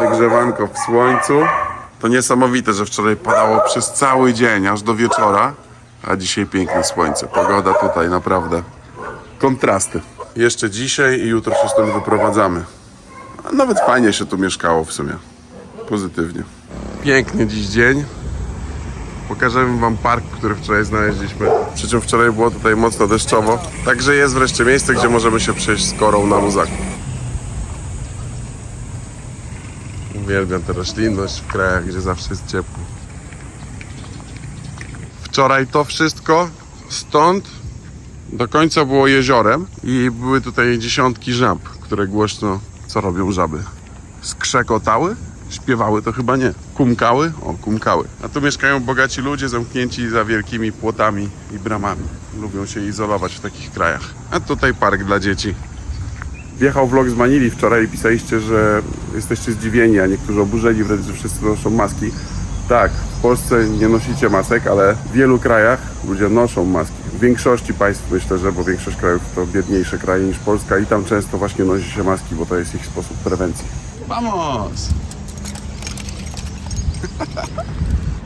Wygrzewanko w słońcu. To niesamowite, że wczoraj padało przez cały dzień, aż do wieczora, a dzisiaj piękne słońce. Pogoda tutaj naprawdę kontrasty. Jeszcze dzisiaj i jutro się stąd wyprowadzamy. A nawet fajnie się tu mieszkało w sumie. Pozytywnie. Piękny dziś dzień. Pokażemy wam park, który wczoraj znaleźliśmy. Przy czym wczoraj było tutaj mocno deszczowo. Także jest wreszcie miejsce, gdzie możemy się przejść z korą na luzaku. Uwielbiam tę roślinność w krajach, gdzie zawsze jest ciepło. Wczoraj to wszystko stąd do końca było jeziorem i były tutaj dziesiątki żab, które głośno co robią żaby? Skrzekotały? Śpiewały to chyba nie. Kumkały? O, kumkały. A tu mieszkają bogaci ludzie zamknięci za wielkimi płotami i bramami. Lubią się izolować w takich krajach. A tutaj park dla dzieci. Wjechał vlog z Manili wczoraj i pisaliście, że jesteście zdziwieni, a niektórzy oburzeni wręcz, że wszyscy noszą maski. Tak, w Polsce nie nosicie masek, ale w wielu krajach ludzie noszą maski. W większości państw myślę, że, bo większość krajów to biedniejsze kraje niż Polska i tam często właśnie nosi się maski, bo to jest ich sposób prewencji. Vamos!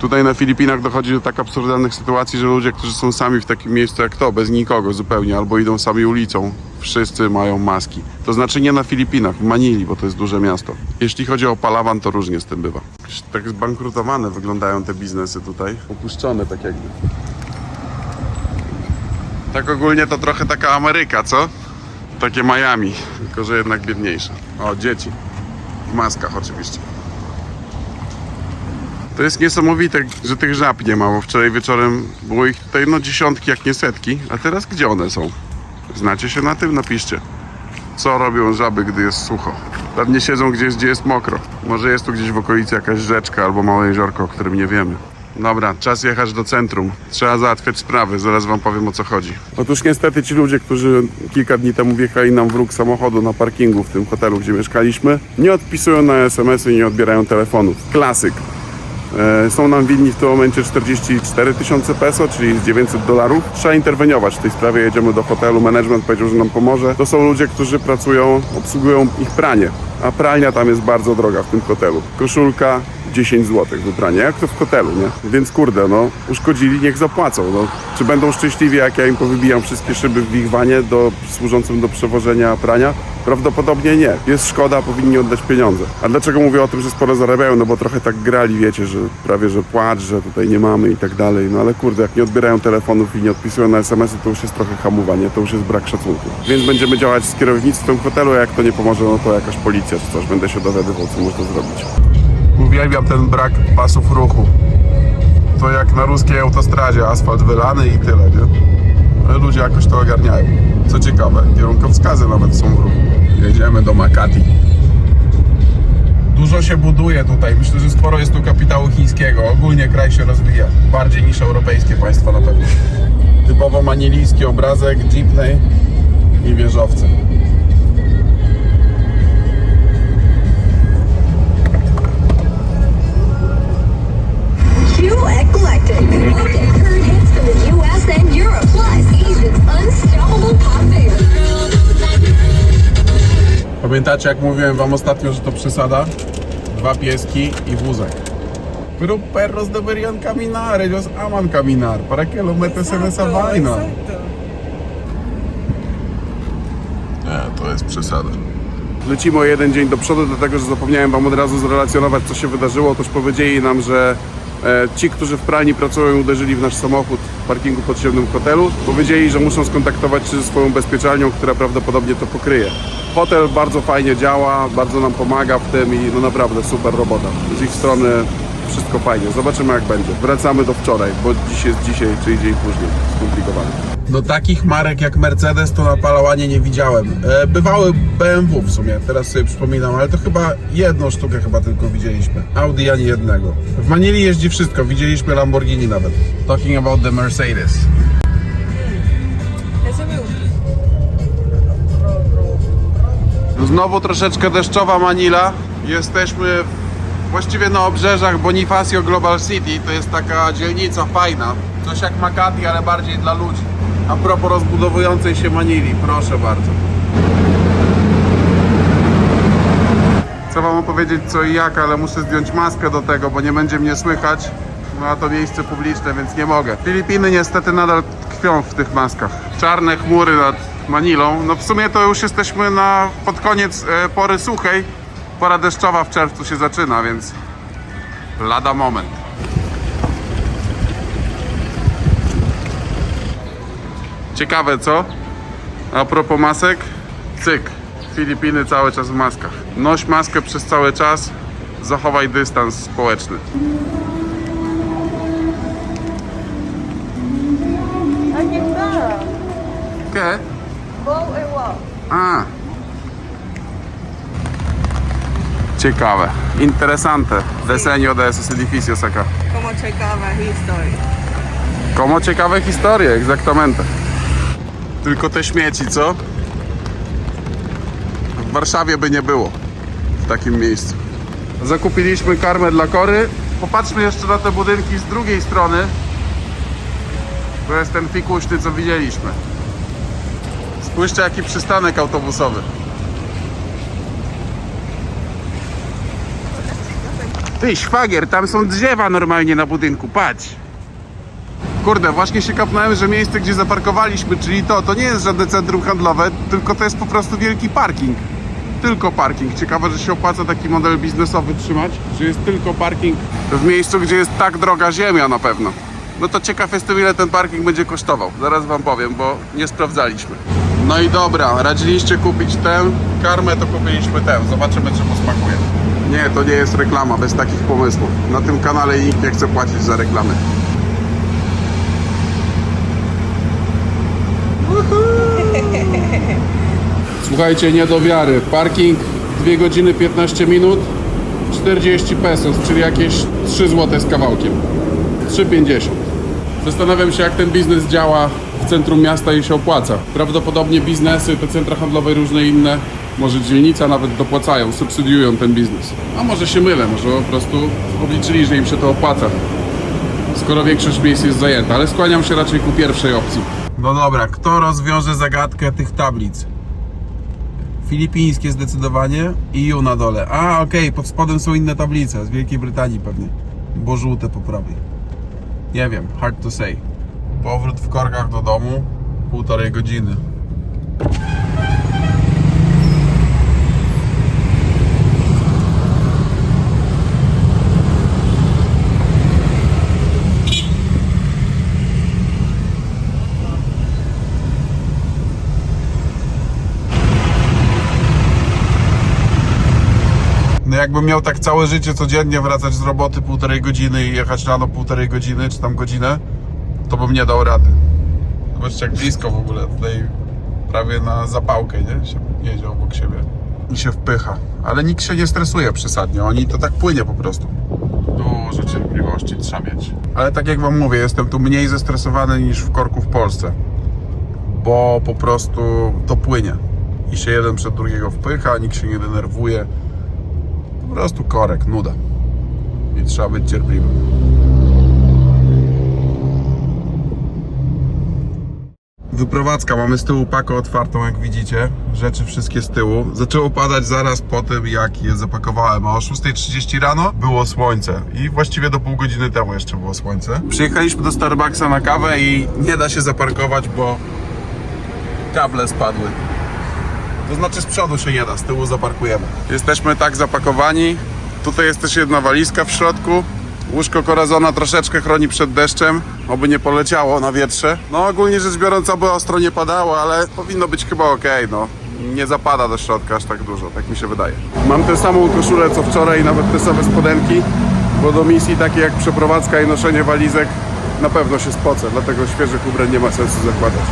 Tutaj na Filipinach dochodzi do tak absurdalnych sytuacji, że ludzie, którzy są sami w takim miejscu jak to, bez nikogo zupełnie, albo idą sami ulicą, wszyscy mają maski. To znaczy nie na Filipinach, w Manili, bo to jest duże miasto. Jeśli chodzi o Palawan, to różnie z tym bywa. Tak zbankrutowane wyglądają te biznesy tutaj, opuszczone tak jakby. Tak ogólnie to trochę taka Ameryka, co? Takie Miami, tylko że jednak biedniejsze. O, dzieci. W maskach oczywiście. To jest niesamowite, że tych żab nie ma, bo wczoraj wieczorem było ich tutaj no dziesiątki, jak nie setki, a teraz gdzie one są? Znacie się na tym? Napiszcie. Co robią żaby, gdy jest sucho? Pewnie siedzą gdzieś, gdzie jest mokro. Może jest tu gdzieś w okolicy jakaś rzeczka albo małe jeziorko, o którym nie wiemy. Dobra, czas jechać do centrum. Trzeba załatwiać sprawy, zaraz wam powiem o co chodzi. Otóż niestety ci ludzie, którzy kilka dni temu wjechali nam wróg samochodu na parkingu w tym hotelu, gdzie mieszkaliśmy, nie odpisują na SMS-y i nie odbierają telefonów. Klasyk. E, Są nam winni w tym momencie 44 tysiące peso, czyli 900 dolarów. Trzeba interweniować w tej sprawie. Jedziemy do hotelu, management powiedział, że nam pomoże. To są ludzie, którzy pracują, obsługują ich pranie, a pralnia tam jest bardzo droga w tym hotelu. Koszulka 10 zł wybranie, jak to w hotelu, nie? Więc kurde, no, uszkodzili, niech zapłacą. No. Czy będą szczęśliwi, jak ja im powybijam wszystkie szyby w ich wanie do, służącym do przewożenia prania? Prawdopodobnie nie. Jest szkoda, powinni oddać pieniądze. A dlaczego mówię o tym, że sporo zarabiają? No bo trochę tak grali, wiecie, że prawie, że płacz, że tutaj nie mamy i tak dalej. No ale kurde, jak nie odbierają telefonów i nie odpisują na SMS-y, to już jest trochę hamowanie, to już jest brak szacunku. Więc będziemy działać z kierownictwem hotelu, a jak to nie pomoże, no to jakaś policja czy coś. Będę się dowiadywał, co można zrobić. Uwielbiam ten brak pasów ruchu. To jak na ruskiej autostradzie, asfalt wylany i tyle, nie? Ale ludzie jakoś to ogarniają. Co ciekawe, kierunkowskazy nawet są w ruchu. Jedziemy do Makati. Dużo się buduje tutaj. Myślę, że sporo jest tu kapitału chińskiego. Ogólnie kraj się rozwija. Bardziej niż europejskie państwa na pewno. Typowo manilijski obrazek, jeepney i wieżowce. Q Eclectic. At current hits from the US and Europe, plus Asia's unstoppable pop favorites. Pamiętacie jak mówiłem wam ostatnio, że to przesada? Dwa pieski i wózek. Pero perros deberían caminar, ellos aman caminar. ¿Para qué lo metes en esa vaina? Nie, to jest przesada. Lecimy o jeden dzień do przodu, dlatego że zapomniałem wam od razu zrelacjonować, co się wydarzyło. Otóż powiedzieli nam, że ci, którzy w pralni pracują, uderzyli w nasz samochód w parkingu podziemnym hotelu. Powiedzieli, że muszą skontaktować się ze swoją bezpieczalnią, która prawdopodobnie to pokryje. Hotel bardzo fajnie działa, bardzo nam pomaga w tym i no naprawdę super robota. Z ich strony wszystko fajnie. Zobaczymy jak będzie. Wracamy do wczoraj, bo dziś jest dzisiaj, czyli dzień później. Skomplikowane. No takich marek jak Mercedes to na Palałanie nie widziałem. E, bywały BMW w sumie, teraz sobie przypominam, ale to chyba jedną sztukę chyba tylko widzieliśmy. Audi ani jednego. W Manili jeździ wszystko, widzieliśmy Lamborghini nawet. Talking about the Mercedes. Znowu troszeczkę deszczowa Manila. Jesteśmy właściwie na obrzeżach Bonifacio Global City. To jest taka dzielnica fajna. Coś jak Makati, ale bardziej dla ludzi. A propos rozbudowującej się Manili, proszę bardzo. Chcę wam opowiedzieć co i jak, ale muszę zdjąć maskę do tego, bo nie będzie mnie słychać. No a to miejsce publiczne, więc nie mogę. Filipiny niestety nadal tkwią w tych maskach. Czarne chmury nad Manilą. No w sumie to już jesteśmy na, pod koniec e, pory suchej. Pora deszczowa w czerwcu się zaczyna, więc lada moment. Ciekawe co? A propos masek, cyk. Filipiny cały czas w maskach. Noś maskę przez cały czas, zachowaj dystans społeczny. Bow and walk. A. Ciekawe. Interesante. Diseño de esos edificios acá. Como checaba history. Komo ciekawe historie, exactamente. Tylko te śmieci, co? W Warszawie by nie było w takim miejscu. Zakupiliśmy karmę dla kory. Popatrzmy jeszcze na te budynki z drugiej strony. To jest ten fikuśny, co widzieliśmy. Spójrzcie, jaki przystanek autobusowy. Ty, szwagier, tam są drzewa normalnie na budynku, patrz. Kurde, właśnie się kapnąłem, że miejsce, gdzie zaparkowaliśmy, czyli to, to nie jest żadne centrum handlowe, tylko to jest po prostu wielki parking. Tylko parking. Ciekawe, że się opłaca taki model biznesowy trzymać, że jest tylko parking w miejscu, gdzie jest tak droga ziemia na pewno. No to ciekaw jestem, ile ten parking będzie kosztował. Zaraz wam powiem, bo nie sprawdzaliśmy. No i dobra, radziliście kupić tę karmę, to kupiliśmy tę. Zobaczymy, czy posmakuje. Nie, to nie jest reklama, bez takich pomysłów. Na tym kanale nikt nie chce płacić za reklamy. Słuchajcie, nie do wiary. Parking 2 godziny 15 minut, 40 pesos, czyli jakieś 3 zł z kawałkiem. 3,50. Zastanawiam się, jak ten biznes działa w centrum miasta i się opłaca. Prawdopodobnie biznesy, te centra handlowe różne inne, może dzielnica nawet dopłacają, subsydiują ten biznes. A może się mylę, może po prostu obliczyli, że im się to opłaca skoro większość miejsc jest zajęta, ale skłaniam się raczej ku pierwszej opcji. No dobra, kto rozwiąże zagadkę tych tablic? Filipińskie zdecydowanie i EU na dole. A, okej, pod spodem są inne tablice, z Wielkiej Brytanii pewnie. Bo żółte po prawej. Nie wiem, hard to say. Powrót w korkach do domu, półtorej godziny. No jakbym miał tak całe życie codziennie wracać z roboty półtorej godziny i jechać rano półtorej godziny, czy tam godzinę, to bym nie dał rady. Zobaczcie jak blisko w ogóle, tutaj prawie na zapałkę, nie? Się jedzie obok siebie i się wpycha. Ale nikt się nie stresuje przesadnie, oni to tak płynie po prostu. Dużo cierpliwości trzeba mieć. Ale tak jak wam mówię, jestem tu mniej zestresowany niż w korku w Polsce. Bo po prostu to płynie. I się jeden przed drugiego wpycha, nikt się nie denerwuje. Po prostu korek, nuda. I trzeba być cierpliwym. Wyprowadzka, mamy z tyłu pakę otwartą, jak widzicie. Rzeczy wszystkie z tyłu. Zaczęło padać zaraz po tym, jak je zapakowałem. A o 6.30 rano było słońce. I właściwie do pół godziny temu jeszcze było słońce. Przyjechaliśmy do Starbucksa na kawę i nie da się zaparkować, bo kable spadły. To znaczy z przodu się nie da, z tyłu zaparkujemy. Jesteśmy tak zapakowani. Tutaj jest też jedna walizka w środku. Łóżko korazona troszeczkę chroni przed deszczem, oby nie poleciało na wietrze. No ogólnie rzecz biorąc, oby ostro nie padało, ale powinno być chyba ok, no. Nie zapada do środka aż tak dużo, tak mi się wydaje. Mam tę samą koszulę co wczoraj, nawet te same spodenki, bo do misji takie jak przeprowadzka i noszenie walizek na pewno się spocę, dlatego świeżych ubrań nie ma sensu zakładać.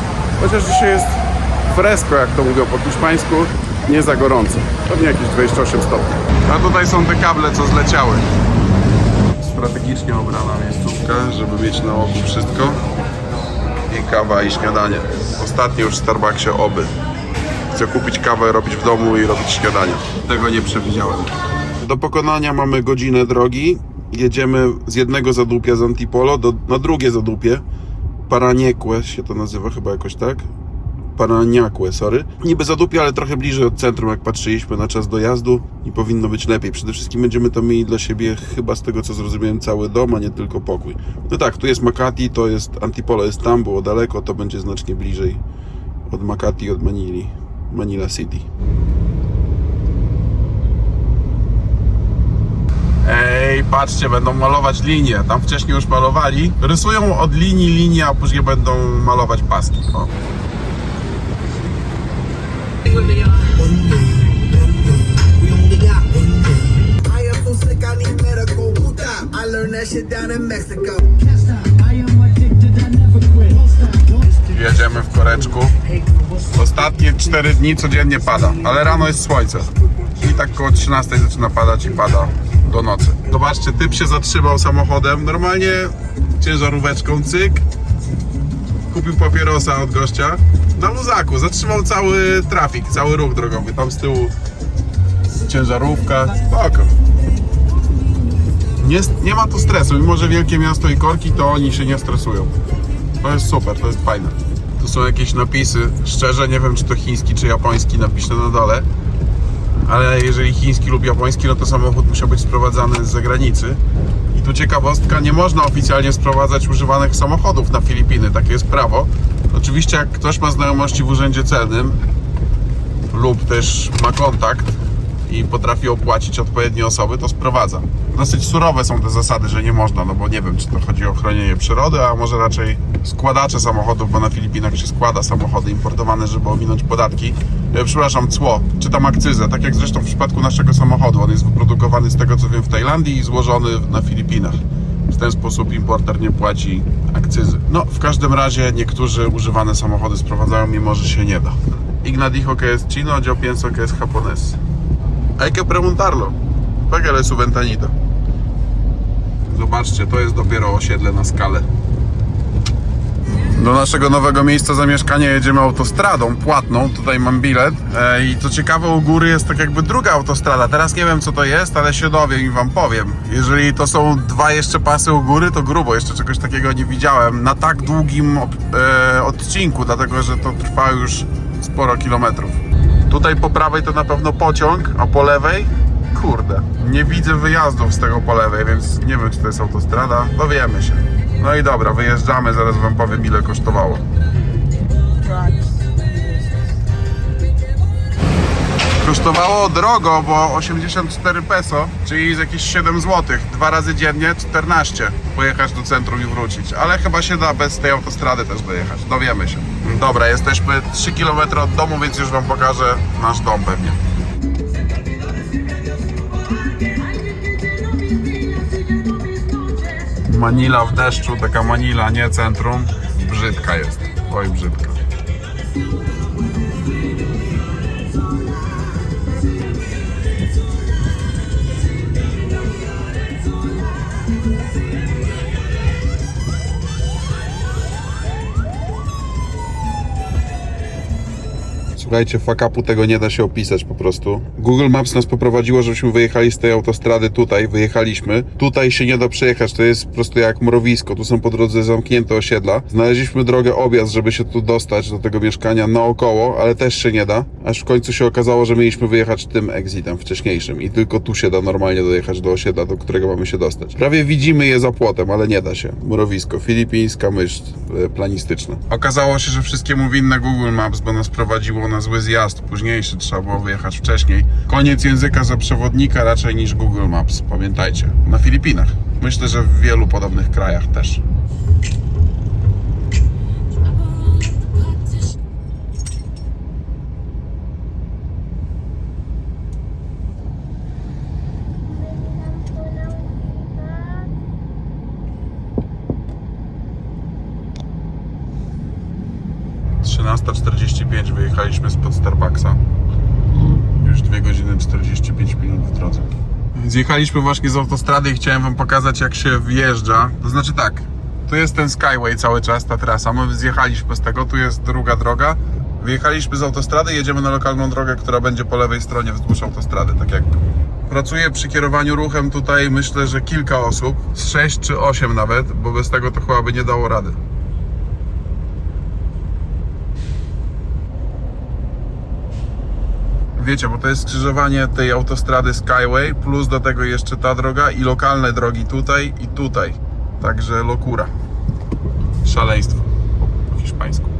Chociaż dzisiaj jest fresco, jak to mówią po hiszpańsku, nie za gorąco. Pewnie jakieś 28 stopni. A tutaj są te kable, co zleciały. Strategicznie obrana miejscówka, żeby mieć na oku wszystko. I kawa i śniadanie. Ostatnio już w Starbucksie oby. Chcę kupić kawę, robić w domu i robić śniadanie. Tego nie przewidziałem. Do pokonania mamy godzinę drogi. Jedziemy z jednego zadupia z Antipolo do, na drugie zadupie. Paraniekłe się to nazywa chyba jakoś tak. Paranaque, sorry. Niby zadupie, ale trochę bliżej od centrum, jak patrzyliśmy na czas dojazdu i powinno być lepiej. Przede wszystkim będziemy tam mieli dla siebie, chyba z tego co zrozumiałem, cały dom, a nie tylko pokój. No tak, tu jest Makati, to jest Antipolo jest tam, było daleko, to będzie znacznie bliżej od Makati, od Manili, Manila City. Ej, patrzcie, będą malować linię. Tam wcześniej już malowali. Rysują od linii linię, a później będą malować paski. O. Jedziemy w koreczku. Ostatnie 4 dni codziennie pada, ale rano jest słońce. I tak koło 13 zaczyna padać i pada do nocy. Zobaczcie, typ się zatrzymał samochodem, normalnie ciężaróweczką, cyk. Kupił papierosa od gościa na luzaku. Zatrzymał cały trafik, cały ruch drogowy. Tam z tyłu ciężarówka. Spoko. Nie, nie ma tu stresu, mimo że wielkie miasto i korki, to oni się nie stresują. To jest super, to jest fajne. Tu są jakieś napisy. Szczerze nie wiem, czy to chiński, czy japoński. Napiszę na dole. Ale jeżeli chiński lub japoński, no to samochód musiał być sprowadzany z zagranicy. I tu ciekawostka, nie można oficjalnie sprowadzać używanych samochodów na Filipiny. Takie jest prawo. Oczywiście jak ktoś ma znajomości w urzędzie celnym lub też ma kontakt i potrafi opłacić odpowiednie osoby, to sprowadza. Dosyć surowe są te zasady, że nie można, no bo nie wiem, czy to chodzi o chronienie przyrody, a może raczej składacze samochodów, bo na Filipinach się składa samochody importowane, żeby ominąć podatki. E, Przepraszam, cło, czy tam akcyzę, tak jak zresztą w przypadku naszego samochodu. On jest wyprodukowany z tego, co wiem, w Tajlandii i złożony na Filipinach. W ten sposób importer nie płaci akcyzy. No, w każdym razie niektórzy używane samochody sprowadzają, mimo że się nie da. Igna dijo que es chino, yo pienso que es japonés. Hay que preguntarlo. Pégale su ventanita. Zobaczcie, to jest dopiero osiedle na skalę. Do naszego nowego miejsca zamieszkania jedziemy autostradą płatną. Tutaj mam bilet. E, I co ciekawe, u góry jest tak jakby druga autostrada. Teraz nie wiem co to jest, ale się dowiem i wam powiem. Jeżeli to są dwa jeszcze pasy u góry, to grubo. Jeszcze czegoś takiego nie widziałem na tak długim e, odcinku, dlatego że to trwa już sporo kilometrów. Tutaj po prawej to na pewno pociąg, a po lewej kurde, nie widzę wyjazdów z tego po lewej, więc nie wiem czy to jest autostrada. Dowiemy się. No i dobra, wyjeżdżamy, zaraz wam powiem ile kosztowało. Kosztowało drogo, bo 84 peso, czyli jakieś 7 zł. Dwa razy dziennie 14. Pojechać do centrum i wrócić. Ale chyba się da bez tej autostrady też dojechać. Dowiemy się. Dobra, jesteśmy 3 km od domu, więc już wam pokażę nasz dom pewnie. Manila w deszczu, taka Manila, nie centrum. Brzydka jest. Oj, brzydka. Słuchajcie, fakapu tego nie da się opisać po prostu. Google Maps nas poprowadziło, żebyśmy wyjechali z tej autostrady tutaj, wyjechaliśmy. Tutaj się nie da przejechać, to jest po prostu jak mrowisko. Tu są po drodze zamknięte osiedla. Znaleźliśmy drogę objazd, żeby się tu dostać do tego mieszkania naokoło, ale też się nie da. Aż w końcu się okazało, że mieliśmy wyjechać tym exitem wcześniejszym i tylko tu się da normalnie dojechać do osiedla, do którego mamy się dostać. Prawie widzimy je za płotem, ale nie da się. Mrowisko, filipińska myśl e, planistyczna. Okazało się, że wszystkiemu winne Google Maps, bo nas prowadziło na zły zjazd późniejszy, trzeba było wyjechać wcześniej. Koniec języka za przewodnika raczej niż Google Maps, pamiętajcie. Na Filipinach. Myślę, że w wielu podobnych krajach też. Trzynasta 45 wyjechaliśmy spod Starbucksa. Już 2 godziny 45 minut w drodze. Zjechaliśmy właśnie z autostrady i chciałem wam pokazać jak się wjeżdża. To znaczy tak, tu jest ten Skyway cały czas, ta trasa. My zjechaliśmy z tego, tu jest druga droga. Wyjechaliśmy z autostrady, jedziemy na lokalną drogę, która będzie po lewej stronie wzdłuż autostrady, tak jakby. Pracuję przy kierowaniu ruchem tutaj myślę, że kilka osób, z 6 czy 8 nawet, bo bez tego to chyba by nie dało rady. Wiecie, bo to jest skrzyżowanie tej autostrady Skyway, plus do tego jeszcze ta droga i lokalne drogi tutaj i tutaj. Także lokura. Szaleństwo po, hiszpańsku.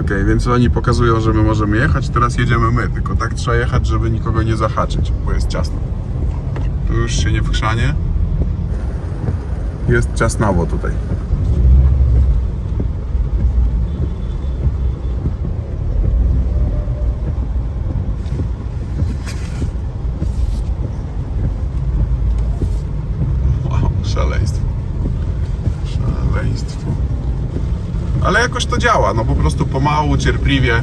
Okej, więc oni pokazują, że my możemy jechać, teraz jedziemy my, tylko tak trzeba jechać, żeby nikogo nie zahaczyć, bo jest ciasno. Tu już się nie wchrzanie. Jest ciasnawo tutaj. Wow, szaleństwo. Szaleństwo. Ale jakoś to działa, no po prostu pomału, cierpliwie.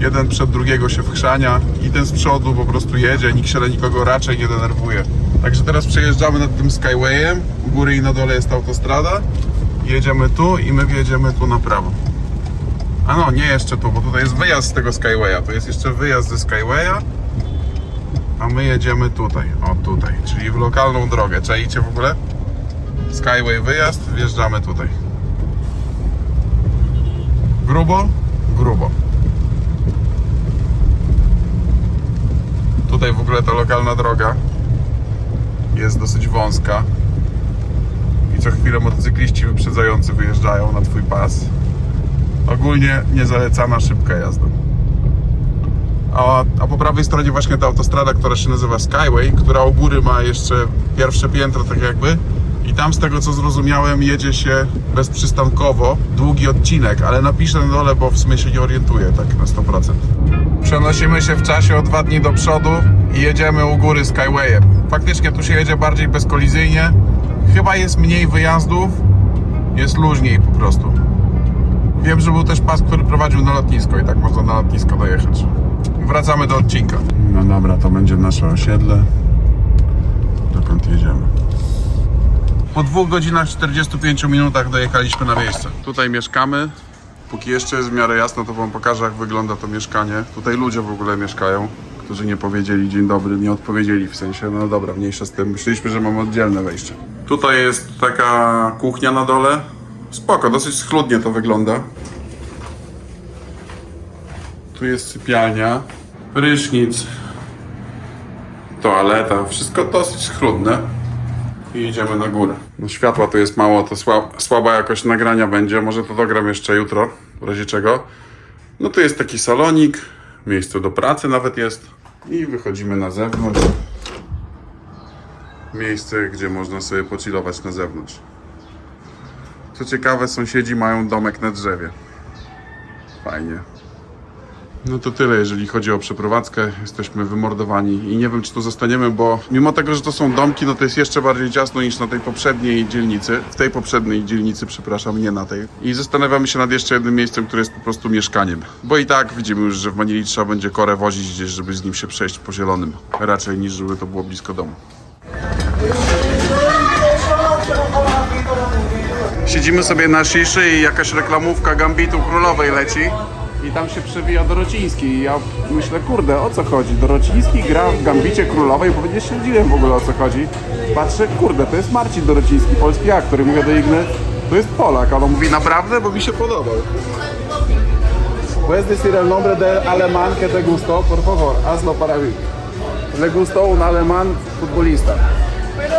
Jeden przed drugiego się wchrzania i ten z przodu po prostu jedzie, nikt się na nikogo raczej nie denerwuje. Także teraz przejeżdżamy nad tym Skywayem, u góry i na dole jest autostrada. Jedziemy tu i my wjedziemy tu na prawo. A no, nie jeszcze tu, bo tutaj jest wyjazd z tego Skywaya. To jest jeszcze wyjazd ze Skywaya. A my jedziemy tutaj, o tutaj, czyli w lokalną drogę. Czaicie w ogóle? Skyway wyjazd, wjeżdżamy tutaj. Grubo? Grubo. Tutaj w ogóle ta lokalna droga jest dosyć wąska. I co chwilę motocykliści wyprzedzający wyjeżdżają na twój pas. Ogólnie niezalecana szybka jazda. A, a po prawej stronie właśnie ta autostrada, która się nazywa Skyway, która u góry ma jeszcze pierwsze piętro, tak jakby. I tam z tego co zrozumiałem jedzie się bezprzystankowo, długi odcinek, ale napiszę na dole, bo w sumie się nie orientuję tak na 100%. Przenosimy się w czasie o dwa dni do przodu i jedziemy u góry Skywayem. Faktycznie tu się jedzie bardziej bezkolizyjnie. Chyba jest mniej wyjazdów, jest luźniej po prostu. Wiem, że był też pas, który prowadził na lotnisko i tak można na lotnisko dojechać. Wracamy do odcinka. No dobra, to będzie nasze osiedle. Dokąd jedziemy? Po dwóch godzinach 45 minutach dojechaliśmy na miejsce. Tutaj mieszkamy. Póki jeszcze jest w miarę jasno, to wam pokażę, jak wygląda to mieszkanie. Tutaj ludzie w ogóle mieszkają, którzy nie powiedzieli dzień dobry, nie odpowiedzieli w sensie, no dobra, mniejsza z tym. Myśleliśmy, że mamy oddzielne wejście. Tutaj jest taka kuchnia na dole. Spoko, dosyć schludnie to wygląda. Tu jest sypialnia, prysznic, toaleta, wszystko dosyć schludne. I idziemy na górę. No światła tu jest mało, to sła, słaba jakość nagrania będzie. Może to dogram jeszcze jutro, w razie czego. No tu jest taki salonik, miejsce do pracy nawet jest. I wychodzimy na zewnątrz. Miejsce, gdzie można sobie pochillować na zewnątrz. Co ciekawe, sąsiedzi mają domek na drzewie. Fajnie. No to tyle, jeżeli chodzi o przeprowadzkę. Jesteśmy wymordowani i nie wiem, czy tu zostaniemy, bo mimo tego, że to są domki, no to jest jeszcze bardziej ciasno niż na tej poprzedniej dzielnicy. W tej poprzedniej dzielnicy, przepraszam, nie na tej. I zastanawiamy się nad jeszcze jednym miejscem, które jest po prostu mieszkaniem. Bo i tak widzimy już, że w Manili trzeba będzie korę wozić gdzieś, żeby z nim się przejść po zielonym. Raczej niż żeby to było blisko domu. Siedzimy sobie na shiszy i jakaś reklamówka Gambitu Królowej leci. Tam się przewija Dorociński i ja myślę, kurde, o co chodzi? Dorociński gra w Gambicie Królowej, bo nie śledziłem w ogóle o co chodzi. Patrzę, kurde, to jest Marcin Dorociński, polski aktor i mówię do Igny, to jest Polak, a on mówi, naprawdę? Bo mi się podobał. Puedes decir el nombre del alemán que te gustó, por favor, hazlo para mí. Le gustó un alemán futbolista. Pero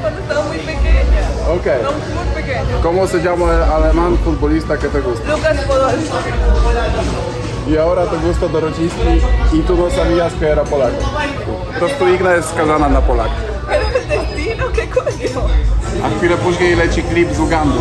cuando estaba muy pequeña. Ok. No, muy pequeño. ¿Cómo se llama el alemán futbolista que te gusta? Lucas Podolski. I ahora te gusta Dorociński i tu no sabías que era Polak. Po prostu Igna jest skazana na Polak. Pero el destino, ¿qué coño? A chwilę później leci klip z Ugandy.